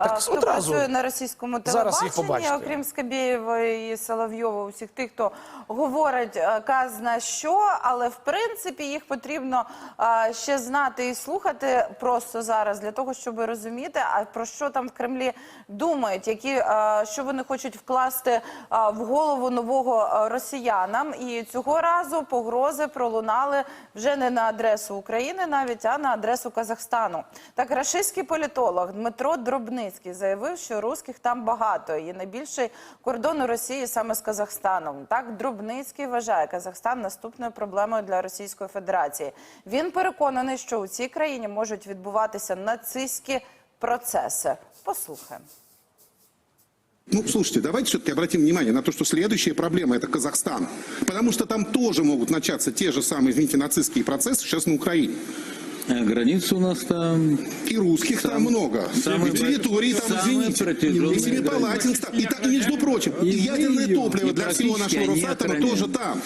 Так, хто одразу. працює на російському телебаченні, окрім Скабєєва і Соловйова, усіх тих, хто говорить е, казна що, але в принципі їх потрібно е, ще знати і слухати просто зараз для того, щоб розуміти, а про що там в Кремлі думають, які е, що вони хочуть вкласти в голову нового росіянам. І цього разу погрози пролунали вже не на адресу України, навіть а на адресу Казахстану. Так, рашистський політолог Дмитро Дробницький заявив, що русських там багато, і найбільший кордон у Росії саме з Казахстаном. Так, Дробницький вважає Казахстан наступною проблемою для Російської Федерації. Він переконаний, що у цій країні можуть відбуватися нацистські процеси. Послухаємо. Ну, слушайте, давайте все-таки обратим внимание на то, что следующая проблема – это Казахстан. Потому что там тоже могут начаться те же самые, извините, нацистские процессы сейчас на Украине. А Граница у нас там И русских там много. самый и территории там, самый извините. протяженный И Семипалатинск там. И, та- и, между прочим, и И ядерное мы ее, топливо и для всего практически нашего они Росатома охраняют. тоже там.